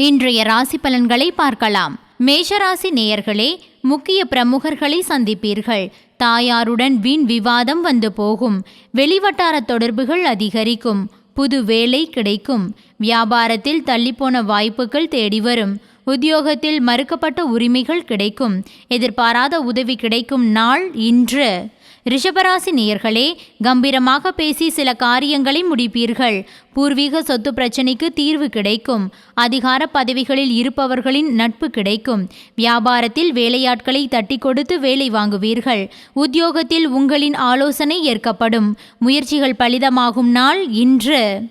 இன்றைய ராசி பலன்களை பார்க்கலாம். மேஷராசி நேயர்களே முக்கிய பிரமுகர்களை சந்திப்பீர்கள். தாயாருடன் வீண் விவாதம் வந்து போகும். வெளிவட்டார தொடர்புகள் அதிகரிக்கும். புது வேலை கிடைக்கும். வியாபாரத்தில் தள்ளிப்போன வாய்ப்புகள் தேடி வரும் உத்தியோகத்தில் மறுக்கப்பட்ட உரிமைகள் கிடைக்கும். எதிர்பாராத உதவி கிடைக்கும் நாள் இன்று. ரிஷபராசி நேயர்களே கம்பீரமாக பேசி சில காரியங்களை முடிப்பீர்கள். பூர்வீக சொத்து பிரச்சனைக்கு தீர்வு கிடைக்கும். அதிகார பதவிகளில் இருப்பவர்களின் நட்பு கிடைக்கும். வியாபாரத்தில் வேலையாட்களை தட்டி கொடுத்து வேலை வாங்குவீர்கள். உத்தியோகத்தில் உங்களின் ஆலோசனை ஏற்கப்படும். முயற்சிகள் பலிதமாகும் நாள் இன்று.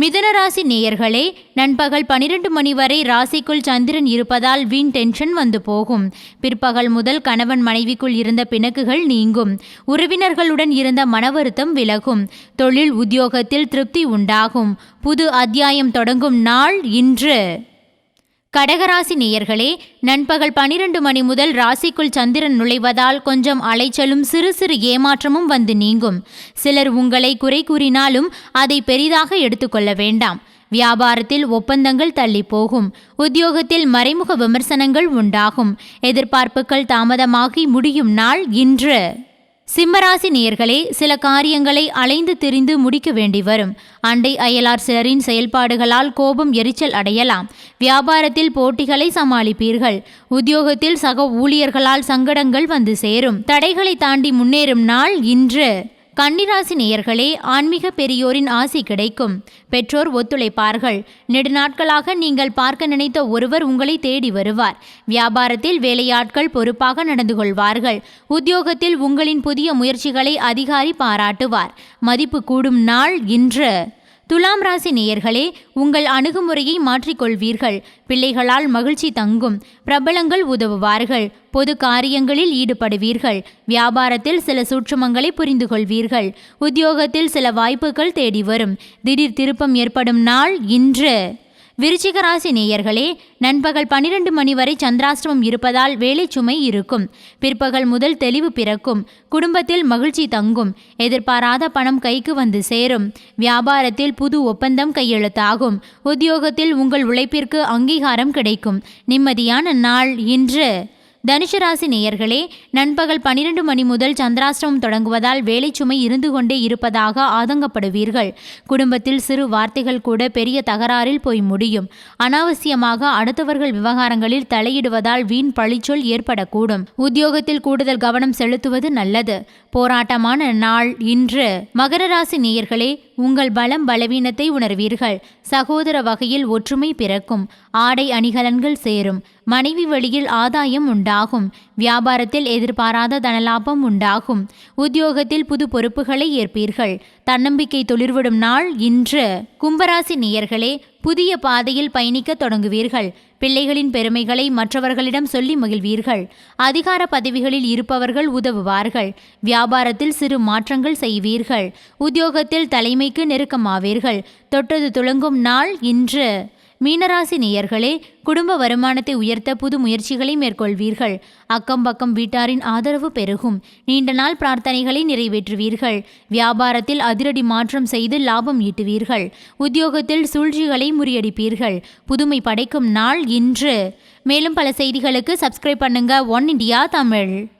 மிதுனராசி நேயர்களே நண்பகல் பனிரெண்டு மணி வரை ராசிக்குள் சந்திரன் இருப்பதால் வீண் டென்ஷன் வந்து போகும். பிற்பகல் முதல் கணவன் மனைவிக்குள் இருந்த பிணக்குகள் நீங்கும். உறவினர்களுடன் இருந்த மனவருத்தம் விலகும். தொழில் உத்தியோகத்தில் திருப்தி உண்டாகும். புது அத்தியாயம் தொடங்கும் நாள் இன்று. கடகராசி நேயர்களே நண்பகல் பனிரெண்டு மணி முதல் ராசிக்குள் சந்திரன் நுழைவதால் கொஞ்சம் அலைச்சலும் சிறு சிறு ஏமாற்றமும் வந்து நீங்கும். சிலர் உங்களை குறை கூறினாலும் அதை பெரிதாக எடுத்துக்கொள்ள வேண்டாம். வியாபாரத்தில் ஒப்பந்தங்கள் தள்ளி போகும். உத்தியோகத்தில் மறைமுக விமர்சனங்கள் உண்டாகும். எதிர்பார்ப்புகள் தாமதமாகி முடியும் நாள் இன்று. சிம்மராசி நேயர்களே சில காரியங்களை அலைந்து திரிந்து முடிக்க வேண்டி வரும். அண்டை அயலார் சிலரின் செயல்பாடுகளால் கோபம் எரிச்சல் அடையலாம். வியாபாரத்தில் போட்டிகளை சமாளிப்பீர்கள். உத்தியோகத்தில் சக ஊழியர்களால் சங்கடங்கள் வந்து சேரும். தடைகளை தாண்டி முன்னேறும் நாள் இன்று. கன்னிராசி நேயர்களே ஆன்மீக பெரியோரின் ஆசி கிடைக்கும். பெற்றோர் ஒத்துழைப்பார்கள். நெடுநாட்களாக நீங்கள் பார்க்க நினைத்த ஒருவர் உங்களை தேடி வருவார். வியாபாரத்தில் வேலையாட்கள் பொறுப்பாக நடந்து கொள்வார்கள். உத்தியோகத்தில் உங்களின் புதிய முயற்சிகளை அதிகாரி பாராட்டுவார். மதிப்பு கூடும் நாள் இன்று. துலாம் ராசி நேயர்களே உங்கள் அணுகுமுறையை மாற்றிக்கொள்வீர்கள். பிள்ளைகளால் மகிழ்ச்சி தங்கும். பிரபலங்கள் உதவுவார்கள். பொது காரியங்களில் ஈடுபடுவீர்கள். வியாபாரத்தில் சில சூற்றுமங்களை புரிந்து கொள்வீர்கள் உத்தியோகத்தில் சில வாய்ப்புகள் தேடி வரும். திடீர் திருப்பம் ஏற்படும் நாள் இன்று. விருச்சிக ராசி நேயர்களே நண்பகல் பனிரெண்டு மணி வரை சந்திராஷ்டமம் இருப்பதால் வேலை சுமை இருக்கும். பிற்பகல் முதல் தெளிவு பிறக்கும். குடும்பத்தில் மகிழ்ச்சி தங்கும். எதிர்பாராத பணம் கைக்கு வந்து சேரும். வியாபாரத்தில் புது ஒப்பந்தம் கையெழுத்தாகும். உத்தியோகத்தில் உங்கள் உழைப்பிற்கு அங்கீகாரம் கிடைக்கும். நிம்மதியான நாள் இன்று. தனுசு ராசி நேயர்களே நண்பகல் பனிரெண்டு மணி முதல் சந்திராஷ்டிரமம் தொடங்குவதால் வேலை சுமை இருந்து கொண்டே இருப்பதாக ஆதங்கப்படுவீர்கள். குடும்பத்தில் சிறு வார்த்தைகள் கூட பெரிய தகராறில் போய் முடியும். அனாவசியமாக அடுத்தவர்கள் விவகாரங்களில் தலையிடுவதால் வீண் பழிச்சொல் ஏற்படக்கூடும். உத்தியோகத்தில் கூடுதல் கவனம் செலுத்துவது நல்லது. போராட்டமான நாள் இன்று. மகர ராசி நேயர்களே உங்கள் பலம் பலவீனத்தை உணர்வீர்கள். சகோதர வகையில் ஒற்றுமை பிறக்கும். ஆடை அணிகலன்கள் சேரும். மனைவி வழியில் ஆதாயம் உண்டாகும். வியாபாரத்தில் எதிர்பாராத தனலாபம் உண்டாகும். உத்தியோகத்தில் புது பொறுப்புகளை ஏற்பீர்கள். தன்னம்பிக்கை தொளிர்விடும் நாள் இன்று. கும்பராசி நேயர்களே புதிய பாதையில் பயணிக்க தொடங்குவீர்கள். பிள்ளைகளின் பெருமைகளை மற்றவர்களிடம் சொல்லி மகிழ்வீர்கள். அதிகார பதவிகளில் இருப்பவர்கள் உதவுவார்கள். வியாபாரத்தில் சிறு மாற்றங்கள் செய்வீர்கள். உத்தியோகத்தில் தலைமைக்கு நெருக்கமாவீர்கள். தொட்டது துளங்கும் நாள் இன்று. மீனராசி நேயர்களே குடும்ப வருமானத்தை உயர்த்த புது முயற்சிகளை மேற்கொள்வீர்கள். அக்கம் பக்கம் வீட்டாரின் ஆதரவு பெருகும். நீண்ட நாள் பிரார்த்தனைகளை நிறைவேற்றுவீர்கள். வியாபாரத்தில் அதிரடி மாற்றம் செய்து லாபம் ஈட்டுவீர்கள். உத்தியோகத்தில் சூழ்ச்சிகளை முறியடிப்பீர்கள். புதுமை படைக்கும் நாள் இன்று. மேலும் பல செய்திகளுக்கு சப்ஸ்கிரைப் பண்ணுங்க. One India Tamil.